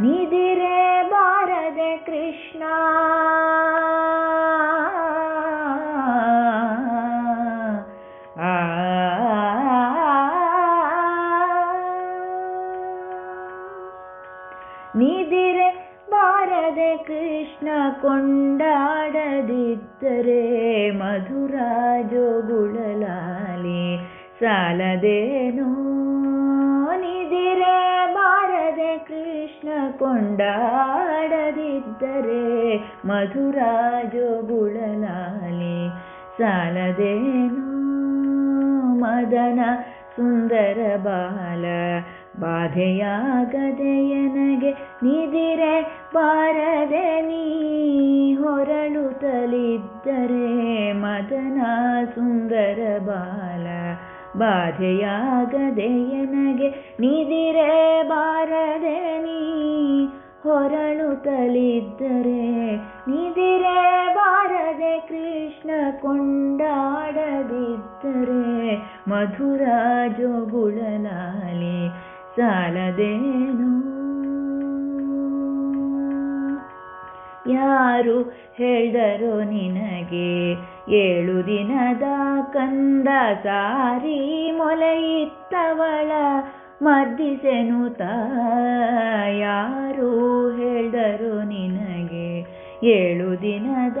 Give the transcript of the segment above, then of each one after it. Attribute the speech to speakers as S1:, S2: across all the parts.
S1: ನಿದಿರೆ ಬಾರದೆ ಕೃಷ್ಣ. ನಿದಿರೆ ಬಾರದೆ ಕೃಷ್ಣ ಕೊಂಡಾಡದಿದ್ದರೆ ಮಧುರ ಜೋಗುಳಲಾಲಿ ಸಾಲದೇನೋ? ಕೊಂಡಾಡದಿದ್ದರೆ ಮಧುರ ಬುಳಲಾಲಿ ಸಾಲದೇನು? ಮದನ ಸುಂದರ ಬಾಲ ಬಾಧೆಯಾಗದೆಯನಗೆ ನಿದಿರೆ ಬಾರದೆ ನೀ ಹೊರಳುತ್ತಲಿದ್ದರೆ ಮದನ ಸುಂದರ ಬಾಲ ಬಾಧೆಯಾಗದೆಯನಗೆ ನಿದಿರೆ ಬಾರದೆ ನೀ ಹೊರಳುತ್ತಲಿದ್ದರೆ ನಿದಿರೆ ಬಾರದೆ ಕೃಷ್ಣ ಕೊಂಡಾಡದಿದ್ದರೆ ಮಧುರ ಜೋಗುಳಲಾಲಿ ಸಾಲದೇನು? ಯಾರು ಹೇಳ್ದರೋ ನಿನಗೆ ಏಳು ದಿನದ ಕಂದ ಸಾರಿ ಮೊಲೆಯಿತ್ತವಳ, ಮರ್ದಿಸೆನು ಯಾರು ಏಳು ದಿನದ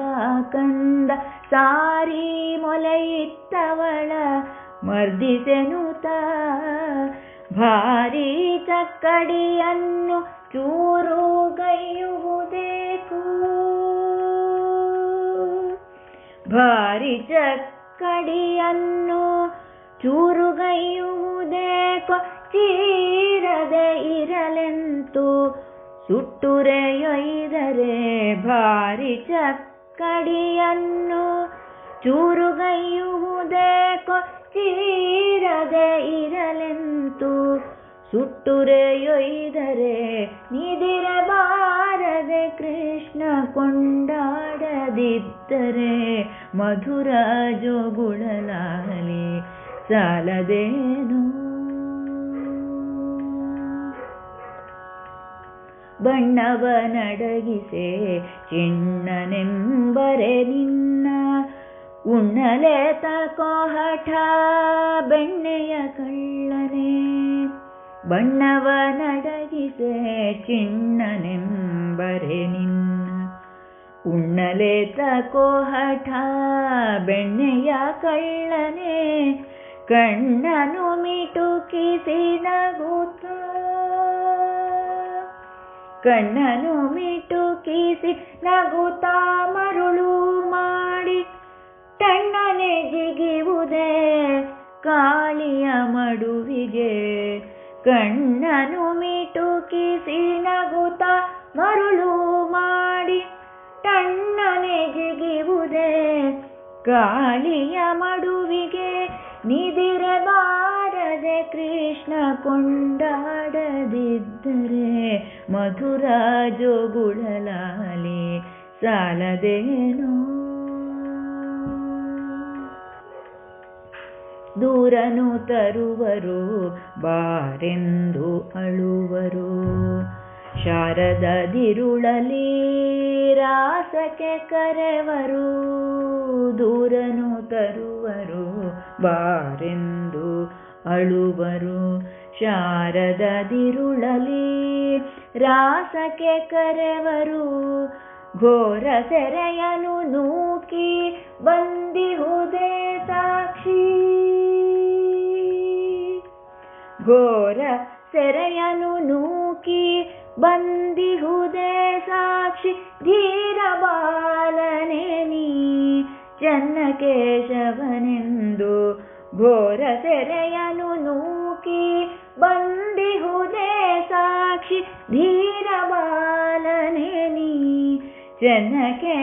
S1: ಕಂದ ಸಾರಿ ಮೊಲೆಯಿತ್ತವಳ ಮರ್ದಿಸೆನುತ ಭಾರಿ ಚಕ್ಕಡಿಯನ್ನು ಚೂರು ಗೈಯುವುದೇಕು? ಭಾರಿ ಚಕ್ಕಡಿಯನ್ನು ಚೂರುಗೈಯುವುದೇಕೋ ಇರಲೆಂತು ಸುಟ್ಟುರೆಯೊಯ್ದರೆ ಭಾರಿ ಚಕ್ಕಡಿಯನ್ನು ಚೂರುಗೈಯುವುದೇ ಕೊಚ್ಚಿರದೆ ಇರಲೆಂತು. ಸುಟ್ಟುರೆಯೊಯ್ದರೆ ನಿದಿರಬಾರದೆ ಕೃಷ್ಣ ಕೊಂಡಾಡದಿದ್ದರೆ ಮಧುರ ಜೋಗುಳಲಾಲಿ ಸಾಲದೇನು? ಬಣ್ಣವ ನಡಗಿಸೆ ಚಿಣ್ಣನೆಂಬರೆ ನಿನ್ನ ಉಣ್ಣಲೆ ತಕೋ ಹಠ, ಬೆಣ್ಣೆಯ ಕಳ್ಳನೆ. ಬಣ್ಣವ ನಡಗಿಸೆ ಚಿಣ್ಣನೆಂಬರೆ ನಿನ್ನ ಉಣ್ಣಲೆ ತಕೋ ಹಠ, ಬೆಣ್ಣೆಯ ಕಳ್ಳನೆ. ಕಣ್ಣನು ಮಿಟುಕಿಸಿ ಕಣ್ಣನು ಮಿಟುಕಿಸಿ ನಗುತ್ತಾ ಮರುಳು ಮಾಡಿ ತಣ್ಣನೆ ಜಿಗಿವುದೇ ಕಾಳಿಯ ಮಡುವಿಗೆ. ಕಣ್ಣನು ಮಿಟುಕಿಸಿ ನಗುತ್ತಾ ಮರುಳು ಮಾಡಿ ತಣ್ಣನೆ ಜಿಗಿವುದೇ ಕಾಳಿಯ ಕೃಷ್ಣ ಕೊಂಡಾಡದಿದ್ದರೆ ಮಧುರಾಜೋ ಜೋಗುಳಲಾಲಿ ಸಾಲದೇನೋ? ದೂರನು ತರುವರು ಬಾರೆಂದು ಅಳುವರು. ಶಾರದದಿರುಳಲಿ ರಾಸಕ್ಕೆ ಕರೆವರು ದೂರನು ತರುವರು ಬಾರೆಂದು ಅಳುವರು. ಶಾರದದಿರುಳಲಿ ರಾಸಕ್ಕೆ ಕರೆವರು. ಘೋರ ಸೆರೆಯನು ನೂಕಿ ಬಂದಿಹುದೇ ಸಾಕ್ಷಿ. ಘೋರ ಸೆರೆಯನು ನೂಕಿ ಬಂದಿಹುದೇ ಸಾಕ್ಷಿ. ಧೀರ ಬಾಲನೆ ನೀ, ಚನ್ನಕೇಶವನೆಂದು ಘೋರ ಸೆರೆಯನು ನೂಕಿ, ಬಂದಿಹುದೇ ಸಾಕ್ಷಿ ಧೀರ ಬಾಲನೇನಿ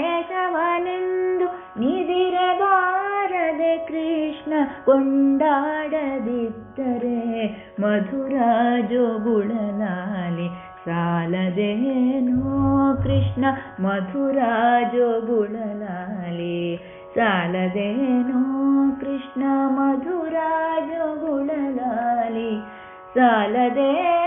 S1: ಚನ್ನಕೇಶವನೆಂದು ನಿದಿರಬಾರದೆ ಕೃಷ್ಣ ಕೊಂಡಾಡದಿದ್ದರೆ ಮಧುರ ಜೋಗುಳಲಾಲಿ ಸಾಲದೇನೋ ಕೃಷ್ಣ ಮಧುರ ಜೋಗುಳಲಾಲಿ ಸಾಲದೇನೋ ಕೃಷ್ಣ ಮಧುರ ಜೋಗುಳಲಾಲಿ ಸಾಲದೇ